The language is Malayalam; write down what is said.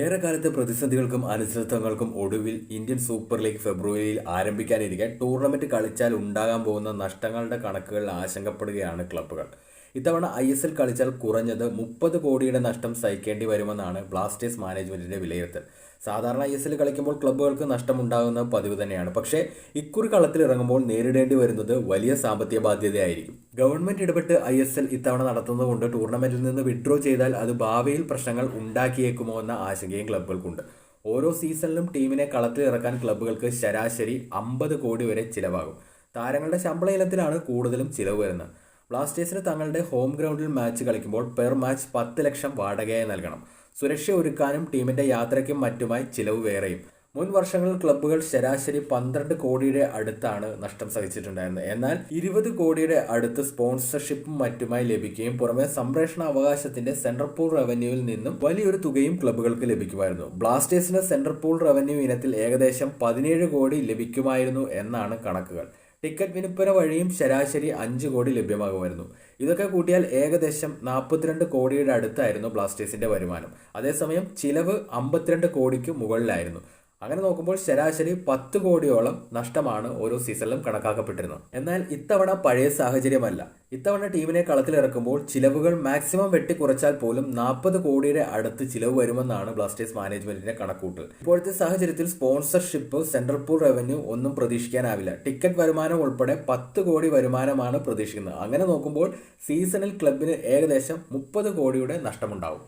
ഏറെക്കാലത്തെ പ്രതിസന്ധികൾക്കും അനിശ്ചിതത്വങ്ങൾക്കും ഒടുവിൽ ഇന്ത്യൻ സൂപ്പർ ലീഗ് ഫെബ്രുവരിയിൽ ആരംഭിക്കാനിരിക്കെ ടൂർണമെന്റ് കളിച്ചാൽ ഉണ്ടാകാൻ പോകുന്ന നഷ്ടങ്ങളുടെ കണക്കുകളിൽ ആശങ്കപ്പെടുകയാണ് ക്ലബ്ബുകൾ. ഇത്തവണ ഐ എസ് എൽ കളിച്ചാൽ കുറഞ്ഞത് മുപ്പത് കോടിയുടെ നഷ്ടം സഹിക്കേണ്ടി വരുമെന്നാണ് ബ്ലാസ്റ്റേഴ്സ് മാനേജ്മെന്റിന്റെ വിലയിരുത്തൽ. സാധാരണ ഐ എസ് എൽ കളിക്കുമ്പോൾ ക്ലബ്ബുകൾക്ക് നഷ്ടമുണ്ടാകുന്ന പതിവ് തന്നെയാണ്. പക്ഷേ ഇക്കുറി കളത്തിൽ ഇറങ്ങുമ്പോൾ നേരിടേണ്ടി വരുന്നത് വലിയ സാമ്പത്തിക ബാധ്യതയായിരിക്കും. ഗവൺമെന്റ് ഇടപെട്ട് ഐ എസ് എൽ ഇത്തവണ നടത്തുന്നതുകൊണ്ട് ടൂർണമെന്റിൽ നിന്ന് വിഡ്രോ ചെയ്താൽ അത് ഭാവിയിൽ പ്രശ്നങ്ങൾ ഉണ്ടാക്കിയേക്കുമോ എന്ന ആശങ്കയും ക്ലബ്ബുകൾക്കുണ്ട്. ഓരോ സീസണിലും ടീമിനെ കളത്തിൽ ഇറക്കാൻ ക്ലബ്ബുകൾക്ക് ശരാശരി അമ്പത് കോടി വരെ ചിലവാകും. താരങ്ങളുടെ ശമ്പള ഇനത്തിലാണ് കൂടുതലും ചിലവ് വരുന്നത്. ബ്ലാസ്റ്റേഴ്സിന് തങ്ങളുടെ ഹോം ഗ്രൗണ്ടിൽ മാച്ച് കളിക്കുമ്പോൾ പെർ മാച്ച് പത്ത് ലക്ഷം വാടകയായി നൽകണം. സുരക്ഷ ഒരുക്കാനും ടീമിന്റെ യാത്രയ്ക്കും മറ്റുമായി ചിലവ് വേറെയും. മുൻ വർഷങ്ങളിൽ ക്ലബ്ബുകൾ ശരാശരി പന്ത്രണ്ട് കോടിയുടെ അടുത്താണ് നഷ്ടം സഹിച്ചിട്ടുണ്ടായിരുന്നത്. എന്നാൽ ഇരുപത് കോടിയുടെ അടുത്ത് സ്പോൺസർഷിപ്പും മറ്റുമായി ലഭിക്കുകയും പുറമെ സംപ്രേഷണ അവകാശത്തിന്റെ സെൻട്രൽ പൂൾ റവന്യൂവിൽ നിന്നും വലിയൊരു തുകയും ക്ലബ്ബുകൾക്ക് ലഭിക്കുമായിരുന്നു. ബ്ലാസ്റ്റേഴ്സിന് സെൻട്രൽ പൂൾ റവന്യൂ ഇനത്തിൽ ഏകദേശം പതിനേഴ് കോടി ലഭിക്കുമായിരുന്നു എന്നാണ് കണക്കുകൾ. ടിക്കറ്റ് വിൽപ്പന വഴിയും ശരാശരി അഞ്ച് കോടി ലഭ്യമാകുമായിരുന്നു. ഇതൊക്കെ കൂട്ടിയാൽ ഏകദേശം നാൽപ്പത്തിരണ്ട് കോടിയുടെ അടുത്തായിരുന്നു ബ്ലാസ്റ്റേഴ്സിന്റെ വരുമാനം. അതേസമയം ചിലവ് അമ്പത്തിരണ്ട് കോടിക്ക് മുകളിലായിരുന്നു. അങ്ങനെ നോക്കുമ്പോൾ ശരാശരി പത്ത് കോടിയോളം നഷ്ടമാണ് ഓരോ സീസണിലും കണക്കാക്കപ്പെട്ടിരുന്നത്. എന്നാൽ ഇത്തവണ പഴയ സാഹചര്യമല്ല. ഇത്തവണ ടീമിനെ കളത്തിലിറക്കുമ്പോൾ ചിലവുകൾ മാക്സിമം വെട്ടിക്കുറച്ചാൽ പോലും നാൽപ്പത് കോടിയുടെ അടുത്ത് ചിലവ് വരുമെന്നാണ് ബ്ലാസ്റ്റേഴ്സ് മാനേജ്മെന്റിന്റെ കണക്കൂട്ടൽ. ഇപ്പോഴത്തെ സാഹചര്യത്തിൽ സ്പോൺസർഷിപ്പ് സെൻട്രൽ പൂൾ റവന്യൂ ഒന്നും പ്രതീക്ഷിക്കാനാവില്ല. ടിക്കറ്റ് വരുമാനം ഉൾപ്പെടെ പത്ത് കോടി വരുമാനമാണ് പ്രതീക്ഷിക്കുന്നത്. അങ്ങനെ നോക്കുമ്പോൾ സീസണിൽ ക്ലബിന് ഏകദേശം മുപ്പത് കോടിയുടെ നഷ്ടമുണ്ടാവും.